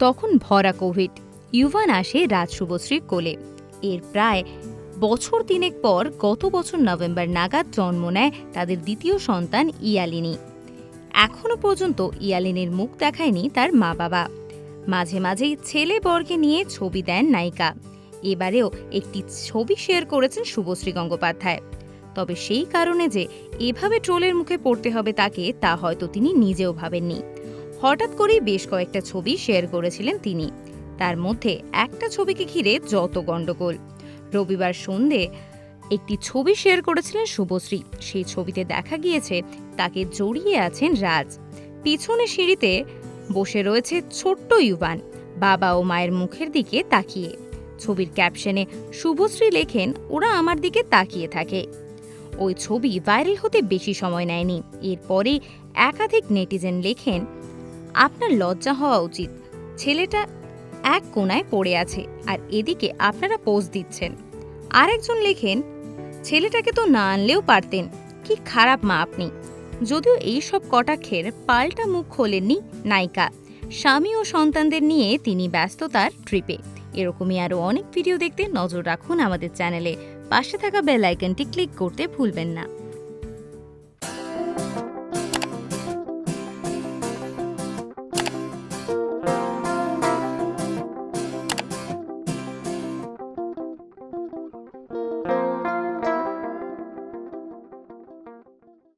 তখন ভরা কোভিড। ইউভান আসে রাজ শুভশ্রীর কোলে। এর প্রায় বছর তিনেক পর গত বছর নভেম্বর নাগাদ জন্ম নেয় তাদের দ্বিতীয় সন্তান ইয়ালিনী। এখনও পর্যন্ত ইয়ালিনীর মুখ দেখায়নি তার মা বাবা মাঝে মাঝেই ছেলে বর্গে নিয়ে ছবি দেন নায়িকা। এবারেও একটি ছবি শেয়ার করেছেন শুভশ্রী গঙ্গোপাধ্যায়। তবে সেই কারণে যে এভাবে ট্রোলের মুখে পড়তে হবে তাকে তা হয়তো তিনি নিজেও ভাবেননি। হঠাৎ করেই বেশ কয়েকটা ছবি শেয়ার করেছিলেন তিনি। তার মধ্যে একটা ছবিকে ঘিরে যত গণ্ডগোল রবিবার সন্ধে একটি ছবি শেয়ার করেছিলেন শুভশ্রী। সেই ছবিতে দেখা গিয়েছে, তাকে জড়িয়ে আছেন রাজ। পিছনে সিঁড়িতে বসে রয়েছে ছোট্ট ইউবান, বাবা ও মায়ের মুখের দিকে তাকিয়ে। ছবির ক্যাপশনে শুভশ্রী লেখেন, ওরা আমার দিকে তাকিয়ে থাকে। ওই ছবি ভাইরাল হতে বেশি সময় নেয়নি। এরপরে একাধিক নেটিজেন লেখেন আপনার লজ্জা হওয়া উচিত। ছেলেটা এক কোণায় পড়ে আছে আর এদিকে আপনারা পোজ দিচ্ছেন। আরেকজন লেখেন, ছেলেটাকে তো না আনলেও পারতেন, কি খারাপ মা আপনি। যদিও এই সব কটাক্ষের পাল্টা মুখ খোলেননি নায়িকা। স্বামী ও সন্তানদের নিয়ে তিনি ব্যস্ত তার ট্রিপে। এরকমই আরও অনেক ভিডিও দেখতে নজর রাখুন আমাদের চ্যানেলে। পাশে থাকা বেল আইকনটি ক্লিক করতে ভুলবেন না।